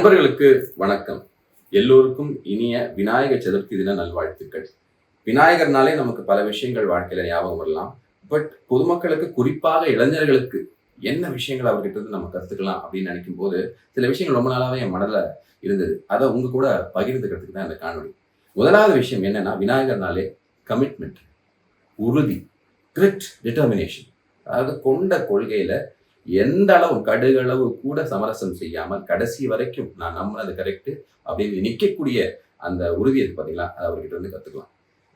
நண்பர்களுக்கு வணக்கம். எல்லோருக்கும் இனிய விநாயகர் சதுர்த்தி தின நல்வாழ்த்துக்கள். விநாயகர்னாலே நமக்கு பல விஷயங்கள் வாழ்க்கையில ஞாபகம் வரலாம். பட் பொதுமக்களுக்கு குறிப்பாக இளைஞர்களுக்கு என்ன விஷயங்கள் அவர்கிட்ட இருந்து நம்ம கத்துக்கலாம் அப்படின்னு நினைக்கும் போது சில விஷயங்கள் ரொம்ப நாளாவே என் மனதில் இருந்தது. அதை உங்க கூட பகிர்ந்துக்கிறதுக்கு தான் இந்த காணொளி. முதலாவது விஷயம் என்னன்னா விநாயகர்னாலே கமிட்மெண்ட் உறுதி கிரிட் டிட்டர்மினேஷன் அதாவது கொண்ட கொள்கையில எந்த அளவு கடுகளவு கூட சமரசம் செய்யாமல் கடைசி வரைக்கும் நான் நம்பினது கரெக்டு அப்படின்னு நிற்கக்கூடிய அந்த உறுதி இருக்கு பார்த்தீங்களா அது அவர்கிட்ட இருந்து கற்றுக்கலாம்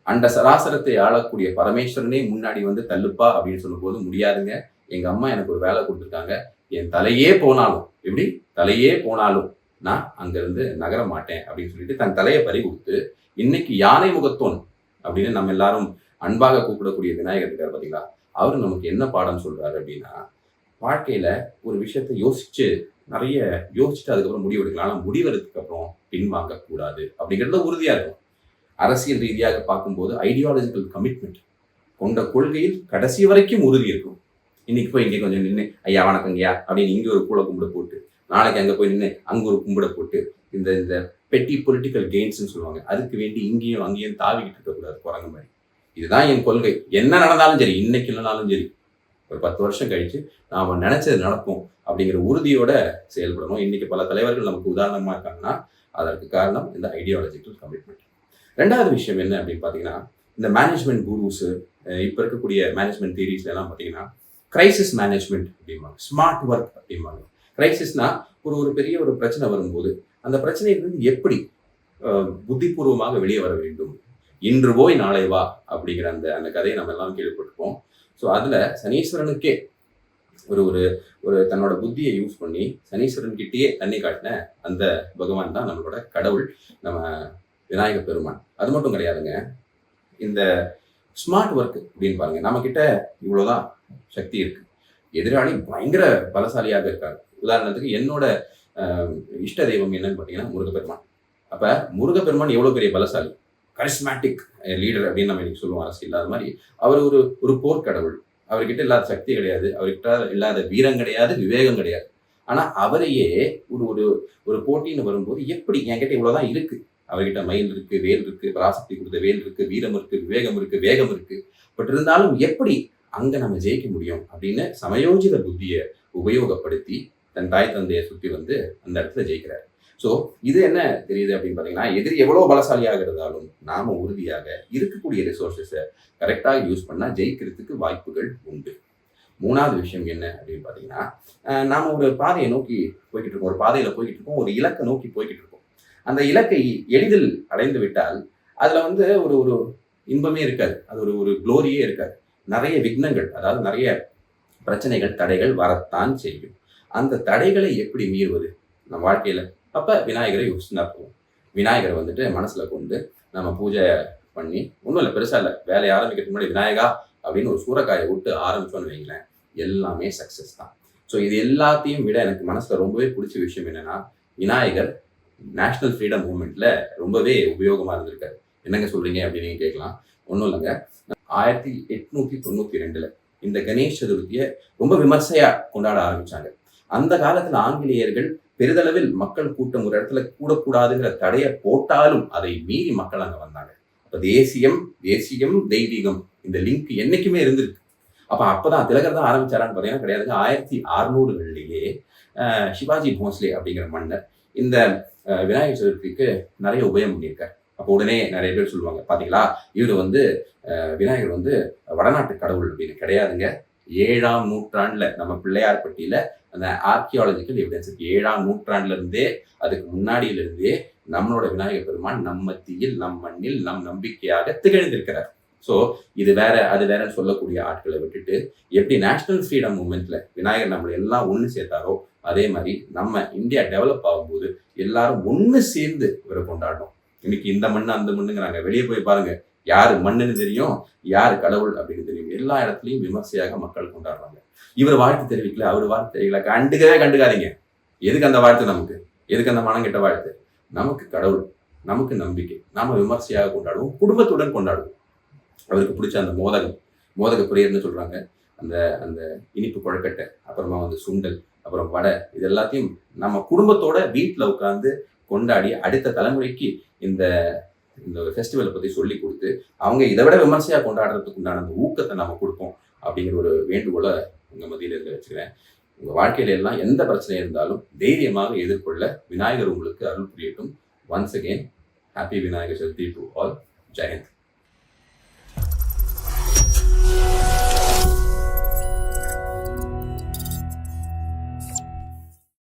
அந்த சராசரத்தை ஆளக்கூடிய பரமேஸ்வரனே முன்னாடி வந்து தள்ளுப்பா அப்படின்னு சொல்லும்போது முடியாதுங்க. எங்கள் அம்மா எனக்கு ஒரு வேலை கொடுத்துருக்காங்க. என் தலையே போனாலும் எப்படி? தலையே போனாலும் நான் அங்கேருந்து நகர மாட்டேன் அப்படின்னு சொல்லிட்டு தன் தலையை பறி கொடுத்து இன்னைக்கு யானை முகத்தோன் அப்படின்னு நம்ம எல்லாரும் அன்பாக கூப்பிடக்கூடிய விநாயகர் இருக்கார் பார்த்தீங்களா அவர் நமக்கு என்ன பாடம் சொல்றாரு அப்படின்னா வாழ்க்கையில ஒரு விஷயத்த யோசிச்சு நிறைய யோசிச்சுட்டு அதுக்கப்புறம் முடிவு எடுக்கலாம். ஆனால் முடிவெடுத்ததுக்கு அப்புறம் பின்வாங்க கூடாது அப்படிங்கிறது உறுதியா இருக்கும் அரசியல் ரீதியாக பார்க்கும்போது ஐடியாலஜிக்கல் கமிட்மெண்ட் கொண்ட கொள்கையில் கடைசி வரைக்கும் உறுதி இருக்கும் இன்னைக்கு போய் இங்கே கொஞ்சம் நின்று ஐயா வணக்கங்கய்யா அப்படின்னு இங்கே ஒரு கூல கும்பிட போட்டு நாளைக்கு அங்கே போய் நின்று அங்கே ஒரு கும்பிட போட்டு இந்த இந்த பெட்டி பொலிட்டிக்கல் கெயின்ஸ்னு சொல்லுவாங்க. அதுக்கு வேண்டி இங்கேயும் அங்கேயும் தாவிக்கிட்டு இருக்கக்கூடாது குரங்கு மாதிரி. இதுதான் என் கொள்கை. என்ன நடந்தாலும் சரி இன்னைக்கு இல்லைனாலும் சரி ஒரு பத்து வருஷம் கழிச்சு நாம் நினச்சது நடக்கும் அப்படிங்கிற உறுதியோட செயல்படணும். இன்னைக்கு பல தலைவர்கள் நமக்கு உதாரணமாக இருக்காங்கன்னா அதற்கு காரணம் இந்த ஐடியாலஜிக்கல் கமிட்மெண்ட் ரெண்டாவது விஷயம் என்ன அப்படின்னு பார்த்தீங்கன்னா இந்த மேனேஜ்மெண்ட் குரூஸு இப்போ இருக்கக்கூடிய மேனேஜ்மெண்ட் தியரிஸ்ல எல்லாம் பார்த்தீங்கன்னா கிரைசிஸ் மேனேஜ்மெண்ட் அப்படிம்பாங்க. ஸ்மார்ட் ஒர்க் அப்படிம்பாங்க. கிரைசிஸ்னா ஒரு ஒரு பெரிய ஒரு பிரச்சனை வரும்போது அந்த பிரச்சனையிலிருந்து எப்படி புத்திபூர்வமாக வெளியே வர வேண்டும்? இன்று போய் நாளை வா அப்படிங்கிற அந்த அந்த கதையை நம்ம எல்லாம் கேள்விப்பட்டிருப்போம். ஸோ அதில் சனீஸ்வரனுக்கே ஒரு ஒரு ஒரு தன்னோட புத்தியை யூஸ் பண்ணி சனீஸ்வரன் கிட்டேயே தண்ணி காட்டின அந்த பகவான் தான் நம்மளோட கடவுள் நம்ம விநாயக பெருமான். அது மட்டும் கிடையாதுங்க. இந்த ஸ்மார்ட் ஒர்க் அப்படின்னு பாருங்க நம்ம கிட்ட இவ்வளோதான் சக்தி இருக்கு. எதிராளி பயங்கர பலசாலியாக இருக்காரு. உதாரணத்துக்கு என்னோட இஷ்ட தெய்வம் என்னன்னு பார்த்தீங்கன்னா முருகப்பெருமான். அப்போ முருகப்பெருமான் எவ்வளோ பெரிய பலசாலி? கரிஸ்மேட்டிக் லீடர் அப்படின்னு நம்ம இன்னைக்கு சொல்லுவோம் அரசியல் அது மாதிரி அவர் ஒரு ஒரு போர்க்கடவுள் அவர்கிட்ட இல்லாத சக்தி கிடையாது. அவர்கிட்ட இல்லாத வீரம் கிடையாது விவேகம் கிடையாது. ஆனால் அவரையே ஒரு ஒரு ஒரு போட்டின்னு வரும்போது எப்படி என்கிட்ட இவ்வளோதான் இருக்கு? அவர்கிட்ட மயில் இருக்கு வேல் இருக்கு பராசக்தி கொடுத்த வேல் இருக்கு வீரம் இருக்கு விவேகம் இருக்கு வேகம் இருக்கு. பட் இருந்தாலும் எப்படி அங்கே நம்ம ஜெயிக்க முடியும் அப்படின்னு சமயோஜித புத்தியை உபயோகப்படுத்தி தன் தாய் தந்தையை சுற்றி வந்து அந்த இடத்துல ஜெயிக்கிறார். ஸோ இது என்ன தெரியுது அப்படின்னு பார்த்தீங்கன்னா எதிரி எவ்வளோ பலசாலியாக இருந்தாலும் நாம உறுதியாக இருக்கக்கூடிய ரிசோர்ஸஸை கரெக்டாக யூஸ் பண்ணால் ஜெயிக்கிறதுக்கு வாய்ப்புகள் உண்டு. மூணாவது விஷயம் என்ன அப்படின்னு பார்த்தீங்கன்னா நாம் ஒரு பாதையை நோக்கி போய்கிட்டு இருக்கோம் ஒரு பாதையில் போய்கிட்டு இருக்கோம் ஒரு இலக்கை நோக்கி போய்கிட்டு இருக்கோம் அந்த இலக்கை எளிதில் அடைந்து விட்டால் அதில் வந்து ஒரு ஒரு இன்பமே இருக்காது. அது ஒரு ஒரு குளோரியே இருக்காது. நிறைய விக்னங்கள் அதாவது நிறைய பிரச்சனைகள் தடைகள் வரத்தான் செய்யும். அந்த தடைகளை எப்படி மீறுவது நம் வாழ்க்கையில்? அப்போ விநாயகரை யோசிச்சுனா போவோம் விநாயகரை வந்துட்டு மனசில் கொண்டு நம்ம பூஜை பண்ணி ஒன்றும் இல்லை பெருசாக இல்லை வேலையை ஆரம்பிக்கிறதுக்கு முன்னாடி விநாயகா அப்படின்னு ஒரு சூறக்காயை விட்டு ஆரம்பிச்சோன்னு வைங்களேன் எல்லாமே சக்ஸஸ் தான். ஸோ இது எல்லாத்தையும் விட எனக்கு மனசில் ரொம்பவே பிடிச்ச விஷயம் என்னென்னா விநாயகர் நேஷ்னல் ஃப்ரீடம் மூமெண்ட்டில் ரொம்பவே உபயோகமாக இருந்திருக்காரு. என்னங்க சொல்கிறீங்க அப்படின்னு கேட்கலாம். ஒன்றும் இல்லைங்க. ஆயிரத்தி எட்நூற்றி தொண்ணூற்றி ரெண்டில் இந்த கணேஷ் சதுர்த்தியை ரொம்ப விமர்சையாக கொண்டாட ஆரம்பித்தாங்க அந்த காலத்தில் ஆங்கிலேயர்கள் பெரிதளவில் மக்கள் கூட்டம் ஒரு இடத்துல கூடக்கூடாதுங்கிற தடையை போட்டாலும் அதை மீறி மக்கள் அங்கே வந்தாங்க. இப்போ தேசியம் தேசியம் தெய்வீகம் இந்த லிங்க் என்னைக்குமே இருந்திருக்கு. அப்போ அப்போ தான் திலகர் தான் ஆரம்பிச்சாரான்னு பார்த்தீங்கன்னா கிடையாதுங்க. ஆயிரத்தி அறுநூறுகளிலேயே சிவாஜி போன்ஸ்லே அப்படிங்கிற மன்னர் இந்த விநாயகர் சதுர்த்திக்கு நிறைய உபயம் பண்ணியிருக்கார். அப்போ உடனே நிறைய பேர் சொல்லுவாங்க பார்த்தீங்களா இவர் வந்து விநாயகர் வந்து வடநாட்டு கடவுள் அப்படின்னு கிடையாதுங்க. ஏழாம் நூற்றாண்டுல நம்ம பிள்ளையார்பட்டியில அந்த ஆர்கியாலஜிக்கல் எவிடன்ஸ் இருக்கு. ஏழாம் நூற்றாண்டுல இருந்தே அதுக்கு முன்னாடியில இருந்தே நம்மளோட விநாயகர் பெருமான் நம் மத்தியில் நம் மண்ணில் நம் நம்பிக்கையாக திகழ்ந்திருக்கிறார். ஸோ இது வேற அது வேறன்னு சொல்லக்கூடிய ஆட்களை விட்டுட்டு எப்படி நேஷனல் ஃப்ரீடம் மூமெண்ட்ல விநாயகர் நம்மளை எல்லாம் ஒன்று சேர்த்தாரோ அதே மாதிரி நம்ம இந்தியா டெவலப் ஆகும்போது எல்லாரும் ஒன்று சேர்ந்து இவரை கொண்டாடணும் இன்னைக்கு இந்த மண்ணு அந்த மண்ணுங்கிறாங்க. வெளியே போய் பாருங்க. யார் மண்ணுன்னு தெரியும் யார் கடவுள் அப்படின்னு தெரியும். எல்லா இடத்துலையும் விமர்சையாக மக்கள் கொண்டாடுறாங்க. இவர் வாழ்த்து தெரிவிக்கல அவர் வாழ்த்து தெரியல. கண்டுக்கவே கண்டுக்காதீங்க. எதுக்கு அந்த வாழ்த்து நமக்கு? எதுக்கு அந்த மனம் கெட்ட வாழ்த்து? நமக்கு கடவுள் நமக்கு நம்பிக்கை. நாம விமர்சையாக கொண்டாடுவோம் குடும்பத்துடன் கொண்டாடுவோம். அவருக்கு பிடிச்ச அந்த மோதகம் மோதக பிரியர்னு சொல்றாங்க. அந்த அந்த இனிப்பு கொழக்கட்டை அப்புறமா வந்து சுண்டல் அப்புறம் வடை இது எல்லாத்தையும் நம்ம குடும்பத்தோட வீட்டில் உட்காந்து கொண்டாடி அடுத்த தலைமுறைக்கு இந்த இந்த ஃபெஸ்டிவலை பற்றி சொல்லி கொடுத்து அவங்க இதை விட விமர்சையாக கொண்டாடுறதுக்கு உண்டான அந்த ஊக்கத்தை நம்ம கொடுப்போம் அப்படிங்கிற ஒரு வேண்டுகோளை உங்கள் மத்தியில் இருந்து வச்சுக்கிறேன். உங்கள் வாழ்க்கையில எல்லாம் எந்த பிரச்சனை இருந்தாலும் தைரியமாக எதிர்கொள்ள விநாயகர் உங்களுக்கு அருள் புரியட்டும். Once again happy Vinayagar Chaturthi to all Jayanth